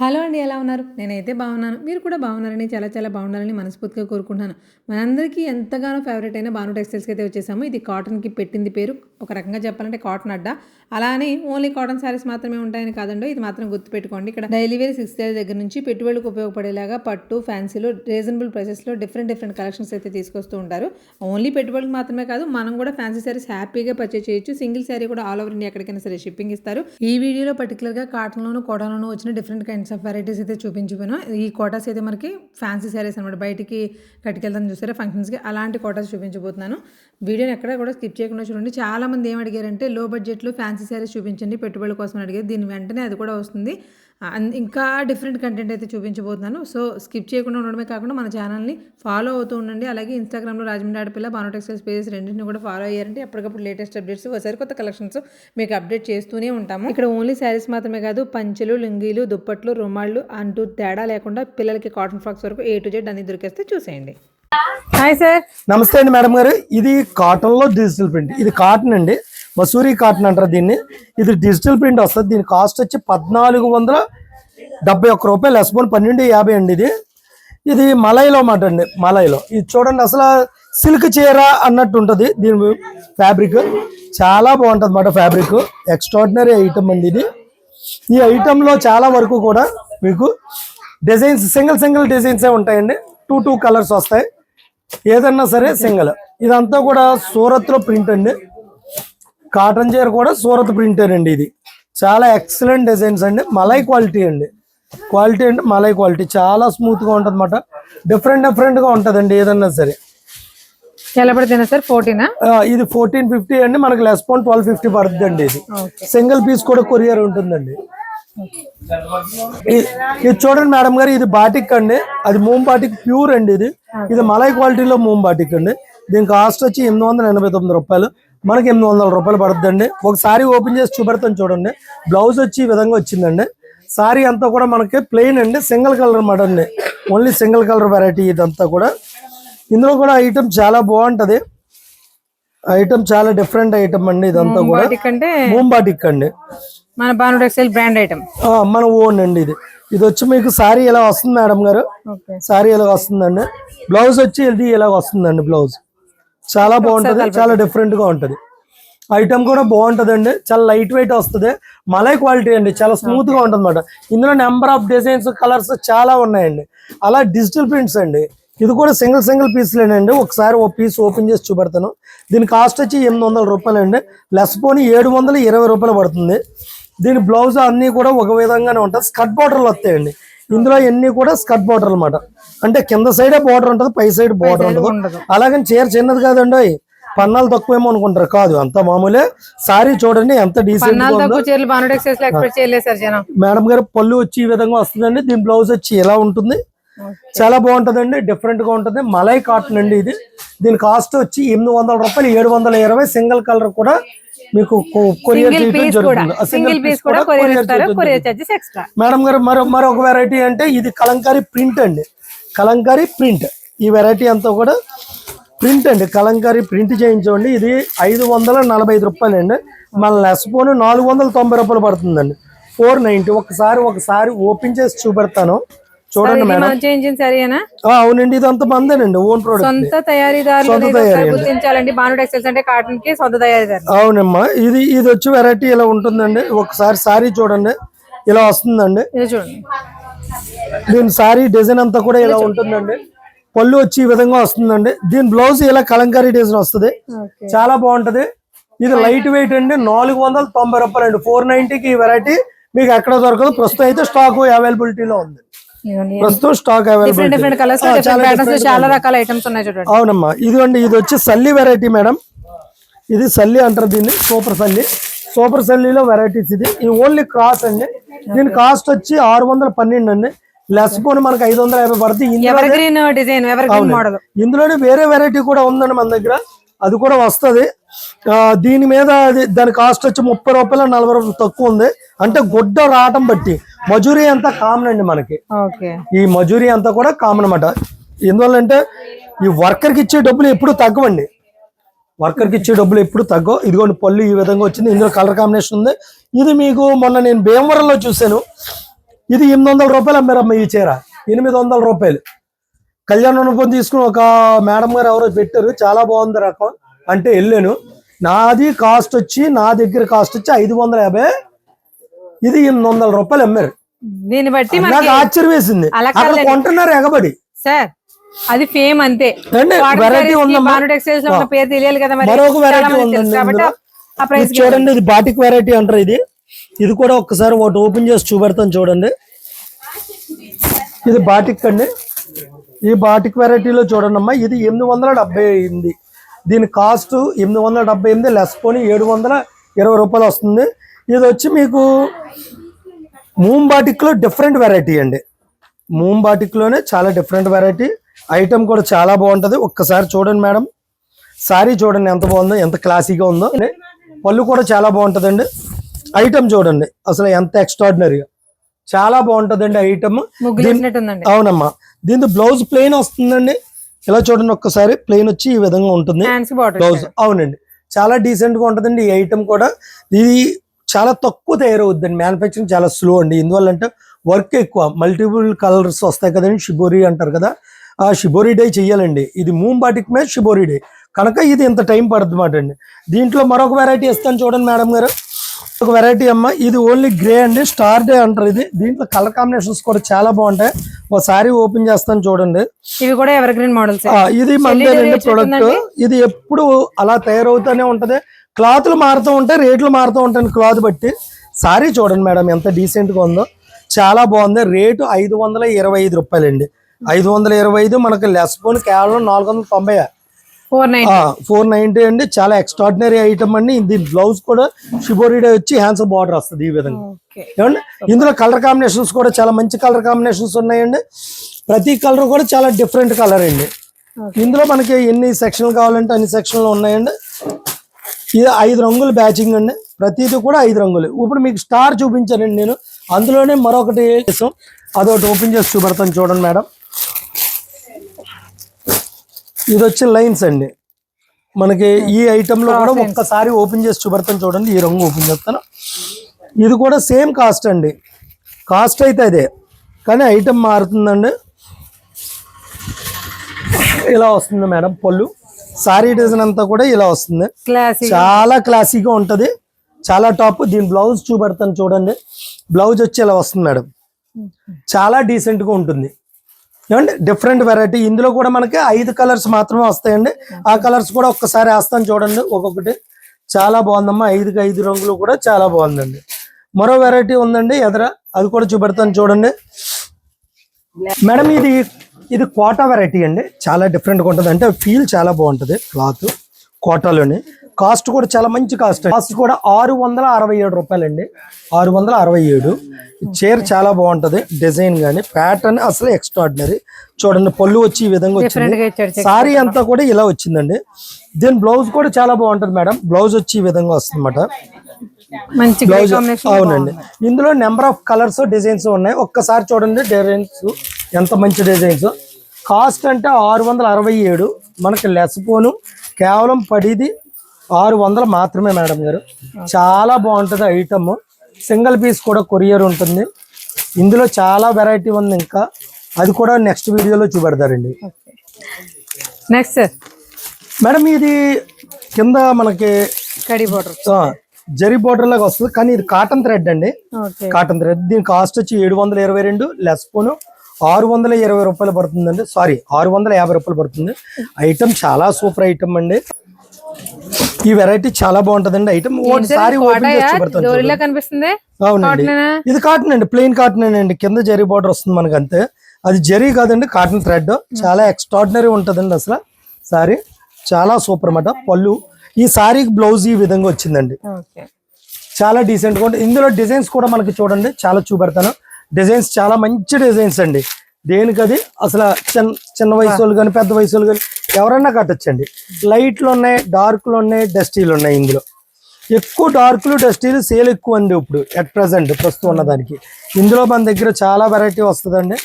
Hello అండి ఎలా ఉన్నారు? నేనైతే బాగున్నాను. మీరు కూడా బాగున్నారని చాలా చాలా బాగుండాలని మనస్ఫూర్తిగా కోరుకుంటున్నాను. మనందరికీ ఎంతగానో ఫేవరెట్ అయిన భాను టెక్స్టైల్స్కి అయితే వచ్చేసాము. ఇది కాటన్కి పెట్టింది పేరు. ఒక రకంగా చెప్పాలంటే కాటన్ అడ్డా. అలానే ఓన్లీ కాటన్ శారీస్ మాత్రమే ఉంటాయని కాదండి ఇది మాత్రం గుర్తుపెట్టుకోండి. ఇక్కడ డైలీ వేర్ సిక్స్ డేస్ దగ్గర నుంచి పెట్టుబడులకు ఉపయోగపడేలాగా పట్టు ఫ్యాన్సీలు రీజనబుల్ ప్రైసెస్లో డిఫరెంట్ డిఫరెంట్ కలెక్షన్స్ అయితే తీసుకొస్తూ ఉంటారు. ఓన్లీ పెట్టుబడులకు మాత్రమే కాదు మనం కూడా ఫ్యాన్సీ శారీస్ హ్యాపీగా పర్చేస్ చేయొచ్చు. సింగిల్ శారీ కూడా ఆల్ ఓవర్ ఇండియా ఎక్కడికైనా సరే షిప్పింగ్ ఇస్తారు. ఈ వీడియోలో పర్టికులర్గా కాటన్లోను కోటన్లోనూ వచ్చిన డిఫరెంట్ కైండ్స్ ఆఫ్ వెరైటీస్ అయితే చూపించిపోయాను. ఈ కోటాస్ అయితే మనకి ఫ్యాన్సీ శారీస్ అనమాట బయటికి కట్టుకెళ్తాను చూసారా? ఫంక్షన్స్కి అలాంటి కోటాస్ చూపించబోతున్నాను. వీడియోని ఎక్కడ కూడా స్కిప్ చేయకుండా చూడండి. చాలా మంది ఏం అడిగారంటే లో బడ్జెట్లో ఫ్యాన్సీ శారీస్ చూపించండి పెట్టుబడుల కోసం అడిగారు. దీని వెంటనే అది కూడా వస్తుంది. ఇంకా డిఫరెంట్ కంటెంట్ అయితే చూపించబోతున్నాను. సో స్కిప్ చేయకుండా ఉండడమే కాకుండా మన ఛానల్ని ఫాలో అవుతూ ఉండండి. అలాగే ఇన్స్టాగ్రామ్లో రాజమండ్రి ఆడపిల్ల బానో టెక్స్టైల్స్ పేజెస్ రెండింటిని కూడా ఫాలో అయ్యారంటే ఎప్పటికప్పుడు లేటెస్ట్ అప్డేట్స్ ఒకసారి కొత్త కలెక్షన్స్ మీకు అప్డేట్ చేస్తూనే ఉంటాము. ఇక్కడ ఓన్లీ శారీస్ మాత్రమే కాదు పంచెలు లుంగీలు దుప్పట్లు రుమాళ్ళు అంటూ తేడా లేకుండా పిల్లలకి కాటన్ ఫ్రాక్స్ వరకు ఏ టు జెడ్ అన్ని దొరికేస్తే చూసేయండి. Hi sir. నమస్తే అండి మేడం గారు. ఇది కాటన్లో డిజిటల్ ప్రింట్. ఇది కాటన్ అండి. మసూరి కాటన్ అంటారు దీన్ని. ఇది డిజిటల్ ప్రింట్ వస్తుంది. దీని కాస్ట్ వచ్చి పద్నాలుగు వందల డెబ్బై ఒక్క రూపాయలు. లెస్పోన్ పన్నెండు యాభై అండి ఇది. ఇది మలైలో మాట అండి మలైలో. ఇది చూడండి అసలు సిల్క్ చీర అన్నట్టు ఉంటుంది దీని ఫ్యాబ్రిక్ చాలా బాగుంటుంది అన్నమాట ఫ్యాబ్రిక్ ఎక్స్ట్రాడినరీ ఐటమ్ అండి ఇది. ఈ ఐటెంలో చాలా వరకు కూడా మీకు డిజైన్స్ సింగిల్ సింగిల్ డిజైన్సే ఉంటాయండి. టూ టూ కలర్స్ వస్తాయి. ఏదన్నా సరే సింగిల్. ఇదంతా కూడా సూరత్లో ప్రింట్ అండి. కాటన్ చీర కూడా సూరత్ ప్రింటర్ అండి ఇది. చాలా ఎక్సలెంట్ డిజైన్స్ అండి. మలై క్వాలిటీ అండి. క్వాలిటీ అంటే మలై క్వాలిటీ. చాలా స్మూత్గా ఉంటుంది అనమాట డిఫరెంట్ డిఫరెంట్గా ఉంటదండి ఏదన్నా సరే. సార్? ఫోర్టీనా ఇది ఫోర్టీన్ ఫిఫ్టీ అండి. మనకి లెస్ పౌండ్ ట్వెల్వ్ ఫిఫ్టీ పడుతుంది అండి ఇది సింగిల్ పీస్ కూడా కొరియర్ ఉంటుందండి. ఇది చూడండి మేడం గారు ఇది బాటిక్ అండి. అది మూమ్ బాటిక్ ప్యూర్ అండి ఇది. ఇది మలై క్వాలిటీలో మూమ్ బాటిక్ అండి. దీని కాస్ట్ వచ్చి ఎనిమిది వందల ఎనభై తొమ్మిది రూపాయలు. మనకి ఎనిమిది వందల రూపాయలు పడుతుందండి. ఒకసారి ఓపెన్ చేసి చూపెడతాను చూడండి. బ్లౌజ్ వచ్చి ఈ విధంగా వచ్చిందండి. సారీ అంతా కూడా మనకి ప్లెయిన్ అండి. సింగిల్ కలర్ అన్నమాట అండి. ఓన్లీ సింగిల్ కలర్ వెరైటీ ఇదంతా కూడా. ఇందులో కూడా ఐటమ్ చాలా బాగుంటది. ఐటమ్ చాలా డిఫరెంట్ ఐటమ్ అండి ఇదంతా కూడా. కంటే మూమ్ బాటిక్ అండి. మన బాను టెక్స్టైల్ బ్రాండ్ ఐటమ్ మన ఓన్ అండి ఇది. ఇది వచ్చి మీకు సారీ ఇలా వస్తుంది మేడం గారు? సారీ ఇలా వస్తుందండి? బ్లౌజ్ వచ్చి ఇది ఇలా వస్తుందండి బ్లౌజ్ చాలా బాగుంటది చాలా డిఫరెంట్గా ఉంటది. ఐటమ్ కూడా బాగుంటదండి చాలా లైట్ వెయిట్ వస్తుంది. మలై క్వాలిటీ అండి చాలా స్మూత్గా ఉంటుంది అన్నమాట ఇందులో నెంబర్ ఆఫ్ డిజైన్స్ కలర్స్ చాలా ఉన్నాయండి. అలా డిజిటల్ ప్రింట్స్ అండి. ఇది కూడా సింగిల్ సింగిల్ పీస్లేనండి ఒకసారి ఓ పీస్ ఓపెన్ చేసి చూపెడతాను. దీని కాస్ట్ వచ్చి ఎనిమిది వందల రూపాయలు అండి. లెస్ పోని ఏడు వందల ఇరవై రూపాయలు పడుతుంది. దీని బ్లౌజ్ అన్ని కూడా ఒక విధంగానే ఉంటాయి. స్కట్ బార్డర్లు వస్తాయండి. ఇందులో ఎన్ని కూడా స్కట్ బార్డర్ అన్నమాట. అంటే కింద సైడే బార్డర్ ఉంటుంది పై సైడ్ బార్డర్. ఉండదు. అలాగని చీర చిన్నది కాదండి పన్నాలు తక్కువేమో అనుకుంటారు. కాదు అంత మామూలే. సారీ చూడండి ఎంత డీసెంట్ మేడం గారు పళ్ళు వచ్చి ఈ విధంగా వస్తుందండి. దీని బ్లౌజ్ వచ్చి ఇలా ఉంటుంది. చాలా బాగుంటదండి డిఫరెంట్గా ఉంటుంది. మలై కాటన్ అండి ఇది. దీని కాస్ట్ వచ్చి ఎనిమిది వందల రూపాయలు ఏడు వందల ఇరవై సింగిల్ కలర్ కూడా మీకు కొరియర్ సింగిల్ చేయడం పీస్ కూడా. జరుగుతుంది. ఆ సింగిల్ పీస్ కూడా కొరియర్ కొరియర్ ఇస్తారు. చేయడం కొరియర్ చార్జెస్ ఎక్స్ట్రా మేడం గారు మరో మరొక వెరైటీ అంటే ఇది కలంకారీ ప్రింట్ అండి. కలంకారీ ప్రింట్ ఈ వెరైటీ అంతా కూడా ప్రింట్ అండి. కలంకారీ ప్రింట్ చేయించండి. ఇది ఐదు వందల నలభై ఐదు రూపాయలు అండి. మన లెస్ పోను నాలుగు వందల తొంభై రూపాయలు పడుతుందండి. Four ninety. ఒకసారి ఒకసారి ఓపెన్ చేసి చూపెడతాను. చూడండి మేడం. అవునండి ఇదంతా మందేనండి ఓన్ ప్రోడక్ట్ సొంత తయారీదారులు సొంత అనేది ఒకసారి తయారీ అండి. గుర్తించాలండి. బాను టెక్స్టైల్స్ అంటే కాటన్కి సొంత తయారీదారులు. అవునమ్మా ఇది ఇది వచ్చి వెరైటీ ఇలా ఉంటుందండి. ఒకసారి సారీ చూడండి ఇలా వస్తుందండి. చూడండి. దీని సారీ డిజైన్ అంతా కూడా ఇలా ఉంటుందండి. పళ్ళు వచ్చి ఈ విధంగా వస్తుందండి. దీని బ్లౌజ్ ఇలా కలంకారీ డిజైన్ వస్తుంది. చాలా బాగుంటది. ఇది లైట్ వెయిట్ అండి నాలుగు వందల తొంభై రూపాయలు అండి ఫోర్ నైన్టీకి ఈ వెరైటీ మీకు ఎక్కడ దొరకదు. ప్రస్తుతం అయితే స్టాక్ అవైలబిలిటీలో ఉంది. ప్రస్తుతం stock different availability different colours చాలా రకాల ఐటమ్స్ ఉన్నాయి చూడండి. అవునమ్మా ఇదిగోండి ఇది వచ్చి సల్లి వెరైటీ మేడం ఇది సల్లి అంటారు దీన్ని సూపర్ సల్లి. సూపర్ సల్లీలో వెరైటీస్ ఇది. ఇది ఓన్లీ క్రాస్ అండి. దీని కాస్ట్ వచ్చి ఆరు వందల పన్నెండు అండి. లెస్ పోని మనకి ఐదు వందల యాభై పడుతుంది. ఇందులోనే వేరే వెరైటీ కూడా ఉందండి మన దగ్గర. అది కూడా వస్తుంది. దీని మీద దాని కాస్ట్ వచ్చి ముప్పై రూపాయలు నలభై రూపాయలు తక్కువ ఉంది. అంటే గుడ్డ రావటం బట్టి. మజూరీ అంతా కామన్ అండి మనకి. ఈ మజూరీ అంతా కూడా కామన్ అనమాట ఎందువల్లంటే ఈ వర్కర్కి ఇచ్చే డబ్బులు ఎప్పుడు తగ్గవండి. వర్కర్కి ఇచ్చే డబ్బులు ఎప్పుడు తగ్గవు. ఇదిగోండి పళ్ళు ఈ విధంగా వచ్చింది. ఇందులో కలర్ కాంబినేషన్ ఉంది. ఇది మీకు మొన్న నేను భీమవరంలో చూశాను. ఇది ఎనిమిది వందల రూపాయలు అమ్మారమ్మ ఈ చీర. ఎనిమిది వందల రూపాయలు. కళ్యాణ మండపం తీసుకుని ఒక మేడం గారు ఎవరో పెట్టారు. చాలా బాగుంది రకం. అంటే వెళ్ళాను. నాది కాస్ట్ వచ్చి నా దగ్గర కాస్ట్ వచ్చి ఐదు వందల యాభై ఇది ఎనిమిది వందల రూపాయలు అమ్మారు. దీన్ని బట్టి నాకు ఆశ్చర్యం వేసింది అక్కడ. కొంటున్నారు ఎగబడి. సార్ అది ఫేమ్ అంతే. వెరైటీ ఉందమ్మా భాను టెక్స్టైల్స్లో ఉన్న పేరు తెలియాలి కదా మరి. మరొక చాలా వెరైటీ చూడండి ఇది బాటిక్ వెరైటీ అంటారు ఇది. ఇది కూడా ఒక్కసారి ఒకటి ఓపెన్ చేసి చూపెడతాను చూడండి. ఇది బాటిక్ అండి. ఈ బాటిక్ వెరైటీలో చూడండి అమ్మా ఇది ఎనిమిది వందల డెబ్బై ఎనిమిది. దీని కాస్ట్ ఎనిమిది వందల డెబ్బై ఎనిమిది లెస్ పోని ఏడు వందల ఇరవై రూపాయలు వస్తుంది. ఇది వచ్చి మీకు మూమ్ బాటిక్లో డిఫరెంట్ వెరైటీ అండి. మూమ్ బాటిక్లోనే చాలా డిఫరెంట్ వెరైటీ ఐటమ్ కూడా చాలా బాగుంటుంది. ఒక్కసారి చూడండి మేడం. సారీ చూడండి ఎంత బాగుందో ఎంత క్లాసీగా ఉందో. పళ్ళు కూడా చాలా బాగుంటుందండి. ఐటమ్ చూడండి. అసలు ఎంత ఎక్స్ట్రాడినరీగా చాలా బాగుంటుందండి ఐటమ్ అవునమ్మా. దీంతో బ్లౌజ్ ప్లెయిన్ వస్తుందండి. ఇలా చూడండి ఒక్కసారి. ప్లెయిన్ వచ్చి ఈ విధంగా ఉంటుంది. బ్లౌజ్ అవునండి. చాలా డీసెంట్గా ఉంటుందండి ఈ ఐటమ్ కూడా. ఇది చాలా తక్కువ తయారవుద్దండి మ్యానుఫ్యాక్చరింగ్ చాలా స్లో అండి. ఎందువల్ల అంటే వర్క్ ఎక్కువ. మల్టిపుల్ కలర్స్ వస్తాయి కదండి. షిబోరి అంటారు కదా. ఆ షిబోరి డే చెయ్యాలండి. ఇది మూమ్ బాటిక్ మీద షిబోరి డే కనుక ఇది ఇంత టైం పడుతుంది మాట అండి. దీంట్లో మరొక వెరైటీ ఇస్తాను చూడండి మేడం గారు. ఒక వెరైటీ అమ్మ. ఇది ఓన్లీ గ్రే అండి. స్టార్ డే అంటారు ఇది. దీంట్లో కలర్ కాంబినేషన్స్ కూడా చాలా బాగుంటాయి. ఒకసారి ఓపెన్ చేస్తాను చూడండి. ఇవి కూడా ఎవర్ గ్రీన్ మోడల్స్ ఇది మందేనండి ప్రొడక్ట్? ఇది ఎప్పుడు అలా తయారవుతూనే ఉంటది. క్లాత్లు మారుతూ ఉంటాయి రేట్లు మారుతూ ఉంటాయి క్లాత్ బట్టి. సారీ చూడండి మేడం ఎంత డీసెంట్గా ఉందో. చాలా బాగుంది. రేటు ఐదు వందల ఇరవై ఐదు రూపాయలండి. ఐదు వందల ఇరవై ఐదు మనకి లెస్ పోన్ కేవలం నాలుగు వందల తొంభై ఫోర్ నైన్ ఫోర్ నైన్టీ అండి. చాలా ఎక్స్ట్రాడినరీ ఐటమ్ అండి. దీని బ్లౌజ్ కూడా షిబోరిడే వచ్చి హ్యాండ్స్ బార్డర్ వస్తుంది ఈ విధంగా. ఏమండి? ఇందులో కలర్ కాంబినేషన్స్ కూడా చాలా మంచి కలర్ కాంబినేషన్స్ ఉన్నాయండి. ప్రతి కలర్ కూడా చాలా డిఫరెంట్ కలర్ అండి. ఇందులో మనకి ఎన్ని సెక్షన్లు కావాలంటే అన్ని సెక్షన్లు ఉన్నాయండి. ఇది ఐదు రంగులు బ్యాచింగ్ అండి. ప్రతిది కూడా ఐదు రంగులు. ఇప్పుడు మీకు స్టార్ చూపించానండి నేను. అందులోనే మరొకటి చేసాం అదొకటి ఓపెన్ చేసి చూపెడతాను చూడండి మేడం. ఇది వచ్చి లైన్స్ అండి. మనకి ఈ ఐటమ్లో కూడా ఒక్కసారి ఓపెన్ చేసి చూపెడతాను చూడండి ఈ రంగు ఓపెన్ చేస్తాను. ఇది కూడా సేమ్ కాస్ట్ అండి. కాస్ట్ అయితే అదే కానీ ఐటమ్ మారుతుందండి. ఇలా వస్తుంది మేడం పళ్ళు. సారీ డిజైన్ అంతా కూడా ఇలా వస్తుంది. క్లాసిక్ చాలా క్లాసీగా ఉంటది. చాలా టాప్ దీని బ్లౌజ్ చూపెడతాను చూడండి. బ్లౌజ్ వచ్చి ఇలా వస్తుంది మేడం. చాలా డీసెంట్గా ఉంటుంది. ఏమండి? డిఫరెంట్ వెరైటీ ఇందులో కూడా మనకి ఐదు కలర్స్ మాత్రమే వస్తాయండి. ఆ కలర్స్ కూడా ఒక్కసారి వేస్తాను చూడండి ఒక్కొక్కటి. చాలా బాగుందమ్మా. ఐదుకి ఐదు రంగులు కూడా చాలా బాగుందండి. మరో వెరైటీ ఉందండి ఎదర? అది కూడా చూపెడతాను చూడండి. మేడం ఇది ఇది కోటా వెరైటీ అండి. చాలా డిఫరెంట్గా ఉంటుంది. అంటే ఫీల్ చాలా బాగుంటుంది క్లాత్ కోటాలోని కాస్ట్ కూడా చాలా మంచి కాస్ట్. కాస్ట్ కూడా ఆరు వందల అరవై ఏడు రూపాయలండి. ఆరు వందల అరవై ఏడు. చీర చాలా బాగుంటది. డిజైన్ కానీ ప్యాటర్న్ అసలు ఎక్స్ట్రాడినరీ. చూడండి పళ్ళు వచ్చి ఈ విధంగా వచ్చింది. సారీ అంతా కూడా ఇలా వచ్చిందండి. దీని బ్లౌజ్ కూడా చాలా బాగుంటది మేడం. బ్లౌజ్ వచ్చి ఈ విధంగా వస్తుంది మంచి బ్లౌజ్ అవునండి. ఇందులో నెంబర్ ఆఫ్ కలర్స్ డిజైన్స్ ఉన్నాయి. ఒక్కసారి చూడండి డిజైన్స్. ఎంత మంచి డిజైన్స్. కాస్ట్ అంటే ఆరు వందల అరవై ఏడు. మనకి లెస్ పోను. కేవలం పడిది ఆరు వందలు మాత్రమే మేడం గారు. చాలా బాగుంటుంది ఐటమ్. సింగిల్ పీస్ కూడా కొరియర్ ఉంటుంది. ఇందులో చాలా వెరైటీ ఉంది ఇంకా. అది కూడా నెక్స్ట్ వీడియోలో చూపెడతారండి. నెక్స్ట్ మేడం ఇది కింద మనకి కడి బార్డర్. జరీ బోర్డర్ లాగా వస్తుంది. కానీ ఇది కాటన్ థ్రెడ్ అండి. Cotton thread. దీని కాస్ట్ వచ్చి ఏడు వందల ఇరవై రెండు లెస్ పోను ఆరు వందల ఇరవై రూపాయలు పడుతుందండి. సారీ ఆరు వందల యాభై రూపాయలు పడుతుంది. ఐటమ్ చాలా సూపర్ ఐటమ్ అండి. ఈ వెరైటీ చాలా బాగుంటదండి ఐటమ్ ఒకసారి. కనిపిస్తుంది? అవునండి? ఇది కాటన్ అండి ప్లెయిన్ కాటన్ అండి? కింద జరీ బార్డర్ వస్తుంది మనకి అంతే. అది జరీ కాదండి కాటన్ థ్రెడ్ చాలా ఎక్స్ట్రాడినరీ ఉంటదండి అసలు. సారీ చాలా సూపర్ అన్నమాట. పళ్ళు. ఈ సారీకి బ్లౌజ్ ఈ విధంగా వచ్చిందండి. చాలా డీసెంట్గా ఉంటుంది. ఇందులో డిజైన్స్ కూడా మనకి చూడండి చాలా చూపెడతాను. డిజైన్స్ చాలా మంచి డిజైన్స్ అండి. దేనికది? అసలు చిన్న చిన్న వయసు వాళ్ళు కానీ పెద్ద వయసు వాళ్ళు కానీ ఎవరన్నా కట్టచ్చండి. లైట్లు ఉన్నాయి డార్క్లు ఉన్నాయి డస్టీలు ఉన్నాయి ఇందులో. ఎక్కువ డార్క్లు డస్టీలు సేల్ ఎక్కువ అండి ఇప్పుడు ఎట్ ప్రజెంట్ ప్రస్తుతం ఉన్న దానికి. ఇందులో మన దగ్గర చాలా వెరైటీ వస్తుందండి.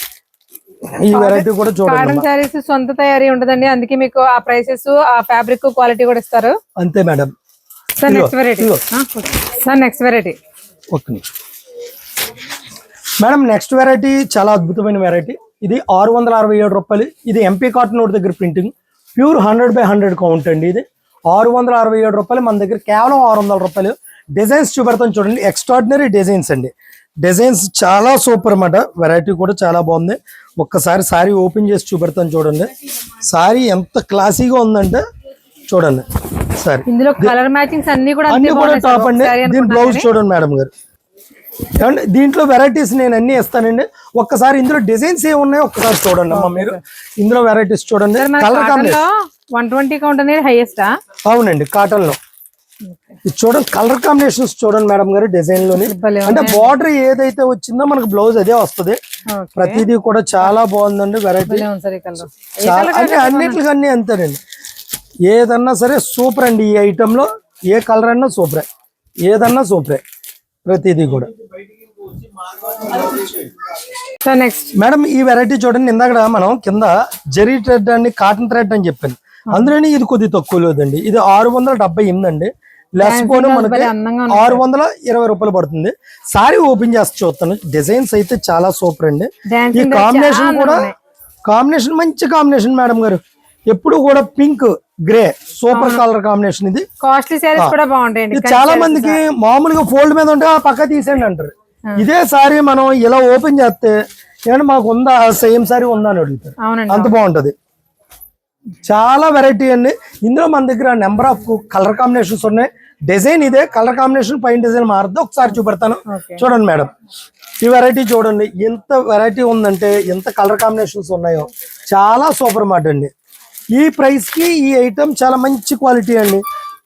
ఈ వెరైటీ కూడా చూడండి సొంత తయారీ ఉంటదండి అందుకే మీకు ఆ ప్రైసెస్ ఆ ఫ్యాబ్రిక్ క్వాలిటీ కూడా ఇస్తారు. అంతే madam. Sir next variety. Sir next variety నిమిషం. మేడం నెక్స్ట్ వెరైటీ చాలా అద్భుతమైన వెరైటీ ఇది ఆరు వందల అరవై ఏడు రూపాయలు. ఇది ఎంపీ కాటన్ ఒకటి దగ్గర printing pure hundred by hundred count అండి ఇది. ఆరు వందల అరవై ఏడు రూపాయలు మన దగ్గర కేవలం ఆరు వందల రూపాయలు. డిజైన్స్ చూపెడతాను చూడండి. ఎక్స్ట్రాడినరీ డిజైన్స్ అండి. డిజైన్స్ చాలా సూపర్ అన్నమాట. వెరైటీ కూడా చాలా బాగుంది. ఒక్కసారి సారీ ఓపెన్ చేసి చూపెడతాను చూడండి. సారీ ఎంత క్లాసీగా ఉందంటే చూడండి. సారీ. ఇందులో కలర్ మ్యాచింగ్స్ అన్ని కూడా అన్ని కూడా టాప్. అండి. దీని బ్లౌజ్. చూడండి మేడం గారు. ఏమండి దీంట్లో వెరైటీస్ నేను అన్ని ఇస్తానండి ఒక్కసారి ఇందులో డిజైన్స్ ఏ ఉన్నాయో ఒక్కసారి చూడండి అమ్మా మీరు. ఇందులో వెరైటీస్ చూడండి. Colour combination one twenty count అనేది హైయెస్టా అవునండి కాటన్లో. ఇది చూడండి కలర్ కాంబినేషన్స్ చూడండి మేడం గారు డిజైన్లోని అంటే బార్డర్ ఏదైతే వచ్చిందో మనకు బ్లౌజ్ అదే వస్తది. ప్రతిదీ కూడా చాలా బాగుందండి వెరైటీ ఉంది సార్ ఈ కలర్ చాలా అంటే అన్నిటికీ అన్ని అంతేనండి. ఏదన్నా సరే సూపర్ అండి ఈ ఐటమ్లో. ఏ కలర్ అన్నా సూపరే ఏదన్నా సూపరే ప్రతిదీ కూడా. సార్ నెక్స్ట్ మేడం ఈ వెరైటీ చూడండి ఇందాక మనం కింద జరీ థ్రెడ్ అని కాటన్ థ్రెడ్ అని చెప్పాను. అందులోనే ఇది కొద్ది తక్కువ లేదండి. ఇది ఆరు వందల డెబ్బై ఎనిమిది అండి లెస్ పోను మనకి ఆరు వందల ఇరవై రూపాయలు పడుతుంది. సారీ ఓపెన్ చేసి చూస్తాను. డిజైన్స్ అయితే చాలా సూపర్ అండి. ఈ కాంబినేషన్ కూడా కాంబినేషన్ మంచి కాంబినేషన్ మేడం గారు. ఎప్పుడు కూడా pink grey super colour combination ఇది. కాస్ట్లీ శారీస్ కూడా బాగుంటాయండి. ఇది చాలా మందికి మామూలుగా ఫోల్డ్ మీద ఉంటే ఆ పక్క తీసేయండి అంటారు. ఇదే సారీ మనం ఇలా ఓపెన్ చేస్తే ఏమంటే మాకు ఉందా? సేమ్ సారీ ఉందా? అని అడుగుతారు. అంత బాగుంటది. చాలా వెరైటీ అండి. ఇందులో మన దగ్గర నెంబర్ ఆఫ్ కలర్ కాంబినేషన్స్ ఉన్నాయి. డిజైన్ ఇదే. కలర్ కాంబినేషన్ పైన డిజైన్ మారుతుంది ఒకసారి చూపెడతాను. చూడండి మేడం. ఈ వెరైటీ చూడండి. ఎంత వెరైటీ ఉందంటే ఎంత కలర్ కాంబినేషన్స్ ఉన్నాయో. చాలా సూపర్ మాట అండి. ఈ ప్రైస్కి ఈ ఐటమ్ చాలా మంచి క్వాలిటీ అండి.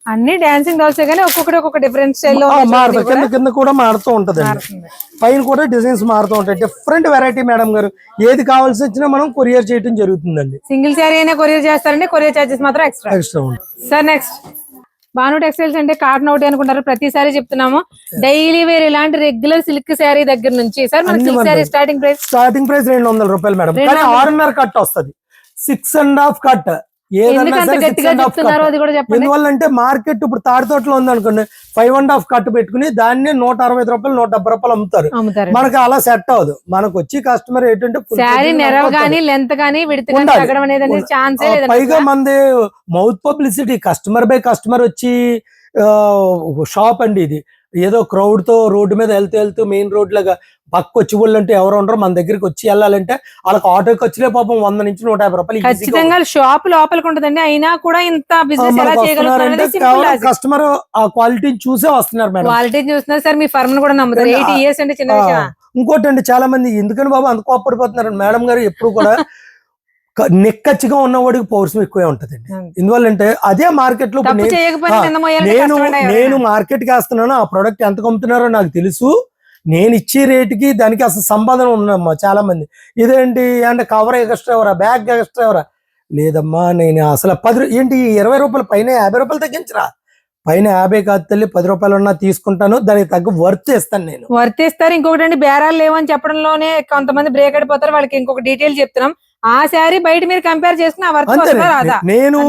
అన్ని డాన్సింగ్ డాల్సే కానీ ఒక్కొక్కటి ఒక్కొక్క డిఫరెంట్ స్టైల్లో ఆ, మారుతుంది కింద కింద కూడా మారుతూ మారుతుంది. పైన కూడా డిజైన్స్ మారుతూ ఉంటాయి. డిఫరెంట్ వెరైటీ మేడం గారు. ఏది కావాల్సి వచ్చినా మనం కొరియర్ చేయడం జరుగుతుందండి. సింగిల్ శారీ అయినా కొరియర్ చేస్తారండి. కొరియర్ చార్జెస్ మాత్రం ఎక్స్ట్రా ఎక్స్ట్రా ఉంటుంది. సార్ నెక్స్ట్ భాను టెక్స్టైల్స్ అంటే కాటన్ ఒకటి అనుకుంటారు. ప్రతిసారి చెప్తున్నాము. డైలీ వేర్ ఇలాంటి రెగ్యులర్ సిల్క్ శారీ దగ్గర నుంచి. సార్ మన silk sari starting price starting price రెండు వందల రూపాయలు మేడం ఆరున్నర కట్ వస్తది. Six and half cut. ఎందువల్ల అంటే మార్కెట్ ఇప్పుడు తాడితోటలో ఉంది అనుకోండి ఫైవ్ అండ్ హాఫ్ కట్ పెట్టుకుని దాన్ని నూట అరవై ఐదు రూపాయలు నూట డెబ్బై రూపాయలు అమ్ముతారు. మనకి అలా సెట్ అవ్వదు. మనకు వచ్చి కస్టమర్ ఏంటంటే పైగా మంది mouth publicity customer by customer వచ్చి షాప్ అండి ఇది. ఏదో క్రౌడ్తో రోడ్డు మీద వెళ్తూ వెళ్తూ మెయిన్ రోడ్ లాగా పక్క వచ్చి వాళ్ళు అంటే ఎవరు ఉండరు. మన దగ్గరికి వచ్చి వెళ్ళాలంటే వాళ్ళకి ఆటోకి వచ్చిలే పాపం వంద నుంచి నూట యాభై రూపాయలు ఖచ్చితంగా షాప్ లోపలికి ఉంటదండి. అయినా కూడా ఇంత బిజినెస్ కస్టమర్ ఆ క్వాలిటీని చూసే వస్తున్నారు మేడం. క్వాలిటీ చూస్తున్నారు సార్ మీ ఫర్మ్ కూడా నమ్ముతారు. ఎయిటీ ఇయర్స్ అంటే చిన్న ఇంకోటి అండి చాలా మంది ఎందుకని బాబు అంత కోపడిపోతున్నారు? మేడం గారు ఎప్పుడు కూడా నిక్కచ్చిగా ఉన్నవాడికి పౌరుషం ఎక్కువే ఉంటదండి. ఇందువల్ల అంటే అదే మార్కెట్లో నేను- నేను మార్కెట్కి వేస్తున్నాను ఆ ప్రోడక్ట్ ఎంత అమ్ముతున్నారో నాకు తెలుసు. నేను ఇచ్చే రేటుకి దానికి అసలు సంపాదన ఉందమ్మా చాలా మంది ఇదేంటి అంటే కవర్ ఎక్స్ట్రా ఎవరా బ్యాగ్ ఎక్స్ట్రా ఎవరా? లేదమ్మా నేను అసలు పది ఏంటి ఇరవై రూపాయలు పైన యాభై రూపాయలు తగ్గించరా? పైన యాభై కాదు తల్లి పది రూపాయలు ఉన్నా తీసుకుంటాను దానికి తగ్గ వర్త్ ఇస్తాను నేను. వర్తిస్తారు ఇంకొకటి అండి బేరాలు లేవని చెప్పడంలోనే కొంతమంది బ్రేక్ అయిపోతారు. వాళ్ళకి ఇంకొక డీటెయిల్ చెప్తున్నాం. ఆ శారీ బయట మీరు కంపేర్ చేసుకుని రాదా? నేను.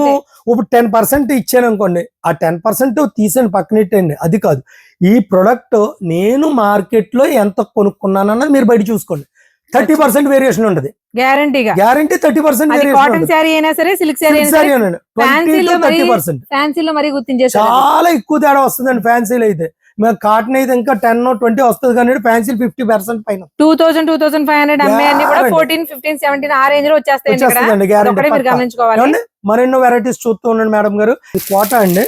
ఇప్పుడు టెన్ పర్సెంట్ ఇచ్చాను అనుకోండి. ఆ టెన్ పర్సెంట్ తీసేయండి పక్కనెట్టండి అది కాదు. ఈ ప్రొడక్ట్ నేను మార్కెట్లో ఎంత కొనుక్కున్నాను అన్నది మీరు బయట చూసుకోండి. థర్టీ పర్సెంట్ వేరియేషన్ ఉంటుంది గ్యారంటీగా guarantee thirty percent cotton sari అయినా సరే సిల్క్ శారీ అయినా సరే ఫ్యాన్సీలో మరి గుర్తించేసారు చాలా ఎక్కువ తేడా వస్తుందండి ఫ్యాన్సీలు అయితే. మేము కాటన్ అయితే ఇంకా టెన్ ట్వంటీ వస్తుంది కానీ ఫ్యాన్సీ ఫిఫ్టీ పర్సెంట్ పైన. Two thousand two thousand five hundred అమ్మే అన్ని కూడా Guarantee. ఫోర్టీన్ ఫిఫ్టీన్ సెవెంటీన్ ఆ రేంజ్లో గమనించుకోవాలి. మరెన్నో వెరైటీస్ చూస్తూ ఉండండి మేడం గారు. కోట అండి.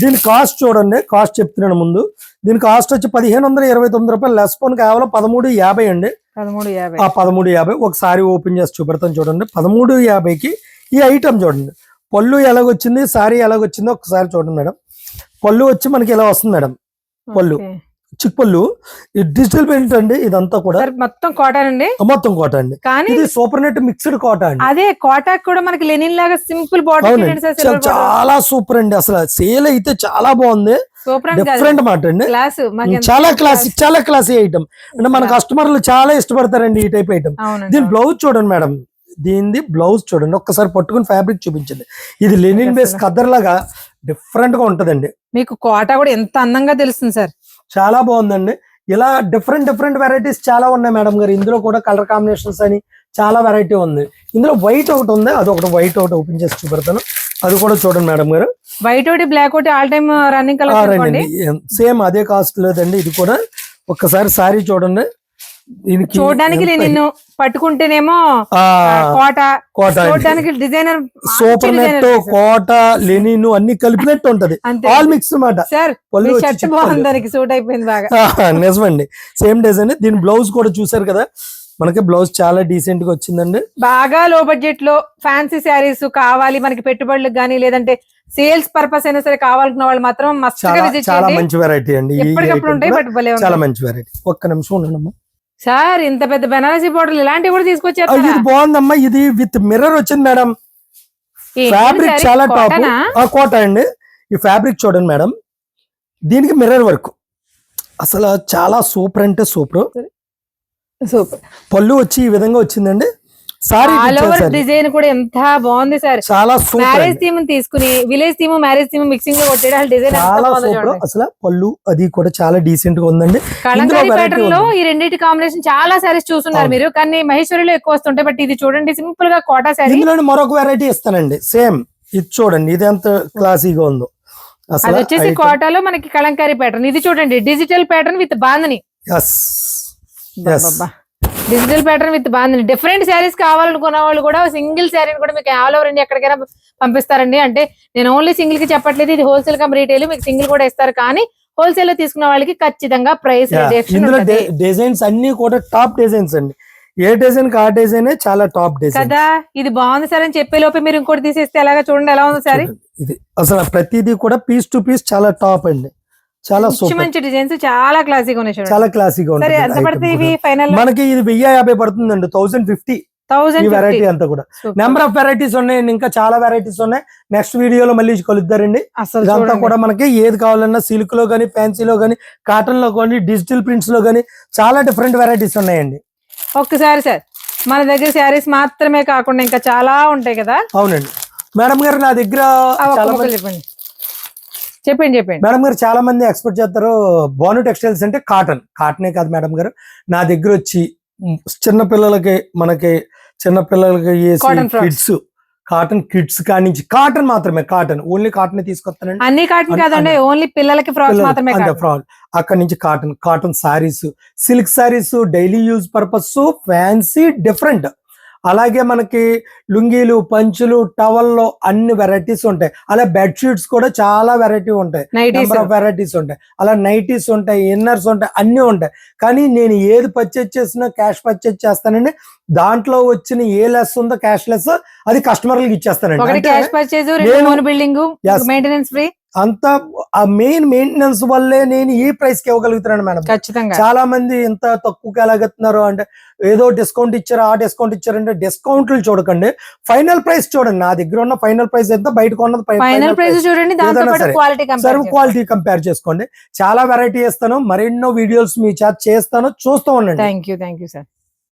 దీని కాస్ట్ చూడండి. కాస్ట్ చెప్తున్నాను ముందు. దీని కాస్ట్ వచ్చి పదిహేను వందల ఇరవై తొమ్మిది రూపాయలు. లెస్ పోన్ కేవలం పదమూడు యాభై అండి. ఆ పదమూడు యాభై. ఒకసారి ఓపెన్ చేసి చూపెడతాను చూడండి. పదమూడు యాభైకి ఈ ఐటమ్ చూడండి. పళ్ళు ఎలాగొచ్చింది? సారీ ఎలాగొచ్చిందో ఒకసారి చూడండి మేడం పళ్ళు వచ్చి మనకి ఇలా వస్తుంది మేడం పళ్ళు. చిక్ పళ్ళు. ఈ డిజిటల్ ప్రింట్ అండి ఇదంతా కూడా. మొత్తం కాటన్ అండి? మొత్తం కోట అండి. కానీ ఇది సూపర్ నెట్ మిక్స్డ్ కోట అండి. అదే కోటాక్ కూడా మనకి లెనిన్ లాగా సింపుల్ అవునండి. చాలా- సూపర్ అండి. అసలు సేల్ అయితే చాలా బాగుంది. సూపర్ అండి డిఫరెంట్ మాట అండి. క్లాస్ చాలా క్లాసిక్ చాలా క్లాసీ ఐటమ్. అంటే మన కస్టమర్లు చాలా ఇష్టపడతారండి ఈ టైప్ ఐటమ్. దీని బ్లౌజ్ చూడండి మేడం. దీనిది బ్లౌజ్ చూడండి. ఒక్కసారి పట్టుకుని ఫ్యాబ్రిక్ చూపించండి. ఇది లెనిన్ బేస్ కద్దర్ లాగా డిఫరెంట్గా ఉంటదండి. మీకు కోట కూడా ఎంత అందంగా తెలుస్తుంది సార్. చాలా బాగుందండి. ఇలా డిఫరెంట్ డిఫరెంట్ వెరైటీస్ చాలా ఉన్నాయి మేడం గారు. ఇందులో కూడా కలర్ కాంబినేషన్స్ అని చాలా వెరైటీ ఉంది. ఇందులో వైట్ ఒకటి ఉంది. అది ఒకటి వైట్ ఒకటి ఓపెన్ చేసి చూపెడతాను. అది కూడా చూడండి మేడం గారు. వైట్ ఒకటి బ్లాక్ ఒకటి all time running colour same అదే కాస్ట్ లేదండి. ఇది కూడా ఒక్కసారి సారీ చూడండి. చూడడానికి నిన్ను పట్టుకుంటేనేమో కోట. చూడడానికి designer super net Kota linen అన్ని కలిపినట్టు ఉంటది. ఆల్ మిక్స్ అన్నమాట. సార్ షర్ట్ దానికి సూట్ అయిపోయింది బాగా. నిజమండి. సేమ్ డిజైన్ దీని బ్లౌజ్ కూడా చూసారు కదా? మనకి బ్లౌజ్ చాలా డీసెంట్గా వచ్చిందండి. బాగా లో బడ్జెట్లో ఫ్యాన్సీ శారీస్ కావాలి మనకి పెట్టుబడులకు కానీ లేదంటే సేల్స్ పర్పస్ అయినా సరే కావాలనుకున్న వాళ్ళు మాత్రం మస్ట్ చాలా మంచి వెరైటీ అండి. ఎప్పటికప్పుడు ఉంటాయి బట్ చాలా మంచి వెరైటీ ఒక్క నిమిషం ఉండండి సార్ ఇంత పెద్ద బెనారసీ బోర్డర్లు ఇలాంటివి కూడా తీసుకొచ్చారు ఇది బాగుందమ్మా. ఇది విత్ మిర్రర్ వచ్చింది మేడం. ఫ్యాబ్రిక్ చాలా టాప్. ఆ కోట అండి. ఈ ఫ్యాబ్రిక్ చూడండి మేడం. దీనికి మిర్రర్ వర్క్. అసలు చాలా సూపర్ అంటే సూపర్. సూపర్. పళ్ళు వచ్చి ఈ విధంగా వచ్చిందండి. ఆల్ ఓవర్ డిజైన్ కూడా ఎంత బాగుంది సార్. చాలా మ్యారేజ్ థీమ్ తీసుకుని విలేజ్ థీమ్ మ్యారేజ్ థీమ్ మిక్సింగ్లో కొట్టేయడం డిజైన్ చాలా సూపర్ అసలు పళ్ళు అది కూడా చాలా డీసెంట్గా ఉందండి. ప్యాటర్న్లో. ఈ రెండింటి కాంబినేషన్ చాలా సారీస్ చూస్తున్నారు. మీరు. కానీ మహేశ్వరిలో ఎక్కువ వస్తుంటాయి బట్ ఇది చూడండి సింపుల్గా కోటా శారీ ఇందులో మరొక వెరైటీ ఇస్తానండి. సేమ్ ఇది చూడండి ఇది ఎంత క్లాసీగా ఉందో. అది అసలు వచ్చేసి కోటాలో మనకి కలంకారీ ప్యాటర్న్ ఇది చూడండి digital pattern with bandhani digital pattern with bandhani different saris కావాలనుకున్న వాళ్ళు కూడా సింగిల్ శారీని కూడా మీకు ఆల్ ఓవర్ ఇండియా ఎక్కడికైనా పంపిస్తారండి. అంటే నేను ఓన్లీ సింగిల్కి చెప్పట్లేదు ఇది హోల్సేల్ కమ్ రీటైల్ మీకు సింగిల్ కూడా ఇస్తారు. కానీ హోల్సేల్లో తీసుకున్న వాళ్ళకి ఖచ్చితంగా ప్రైస్ ఇందులో డిజైన్స్ అన్ని కూడా టాప్ డిజైన్స్ అండి. ఏ డిజైన్ ఆ డిజైన్ చాలా టాప్ డిజైన్ కదా? ఇది బాగుంది సార్ అని చెప్పే లోపే మీరు ఇంకోటి తీసేస్తే ఎలాగా చూడండి ఎలా ఉంది సారీ? ఇది అసలు ప్రతిదీ కూడా పీస్ టు పీస్ చాలా టాప్ అండి. చాలా మంచి డిజైన్స్ చాలా క్లాసిక్ ఉన్నాయి చాలా క్లాసీగా. ఫైనల్ మనకి ఇది వెయ్యి యాభై పడుతుందండి థౌసండ్ ఫిఫ్టీ ఈ థౌసండ్ వెరైటీ అంతా కూడా. నెంబర్ ఆఫ్ వెరైటీస్ ఉన్నాయండి ఇంకా చాలా వెరైటీస్ ఉన్నాయి. నెక్స్ట్ వీడియోలో మళ్ళీ కలుద్దారండి అసలు చూడండి. కూడా మనకి ఏది కావాలన్నా సిల్క్లో గానీ ఫ్యాన్సీలో గానీ కాటన్లో కానీ డిజిటల్ ప్రింట్స్లో గానీ చాలా డిఫరెంట్ వెరైటీస్ ఉన్నాయండి. ఒక్కసారి సార్ మన దగ్గర శారీస్ మాత్రమే కాకుండా ఇంకా చాలా ఉంటాయి కదా? అవునండి. మేడం గారు నా దగ్గర చెప్పండి. చెప్పండి చెప్పండి. మేడం గారు చాలా మంది ఎక్స్పెక్ట్ చేస్తారు బాను టెక్స్టైల్స్ అంటే కాటన్. కాటనే కాదు మేడం గారు. నా దగ్గర వచ్చి చిన్న పిల్లలకి మనకి చిన్న పిల్లలకి. కిడ్స్ కాటన్ కిడ్స్ కానించి కాటన్ మాత్రమే కాటన్. ఓన్లీ కాటన్ తీసుకొస్తానండి. అన్ని కాటన్ కాదండి ఓన్లీ పిల్లలకి ఫ్రాక్స్ మాత్రమే ఫ్రాల్ అక్కడ నుంచి cotton cotton saris silk saris daily use purpose fancy different. అలాగే మనకి లుంగీలు పంచులు టవల్లో అన్ని వెరైటీస్ ఉంటాయి. అలా బెడ్షీట్స్ కూడా చాలా వెరైటీ ఉంటాయి. నెంబర్ ఆఫ్ వెరైటీస్ ఉంటాయి. అలా నైటీస్ ఉంటాయి ఇన్నర్స్ ఉంటాయి అన్ని ఉంటాయి. కానీ నేను ఏది పర్చేజ్ చేసినా క్యాష్ పర్చేజ్ చేస్తానండి. దాంట్లో వచ్చిన ఏ లెస్ ఉందో క్యాష్ లెస్ అది కస్టమర్లకు ఇచ్చేస్తానండి. బిల్డింగ్. మెయింటెనెన్స్ ఫ్రీ అంత ఆ మెయిన్ మెయింటెనెన్స్ వల్లే నేను ఈ ప్రైస్కి ఇవ్వగలుగుతున్నాను మేడం? ఖచ్చితంగా. చాలా మంది ఇంత తక్కువకి ఎలాగెత్తున్నారు అంటే ఏదో డిస్కౌంట్ ఇచ్చారు ఆ డిస్కౌంట్ ఇచ్చారంటే డిస్కౌంట్లు చూడకండి. ఫైనల్ ప్రైస్ చూడండి. నా దగ్గర ఉన్న ఫైనల్ ప్రైస్ ఎంత? బయటకు ఉన్నది ఫైనల్ ప్రైస్ చూడండి. సర్వ్ క్వాలిటీ కంపేర్ చేసుకోండి. చాలా వెరైటీ ఇస్తాను మరెన్నో వీడియోస్ మీ చేత చేస్తాను. చూస్తూ ఉండండి. Thank you thank you sir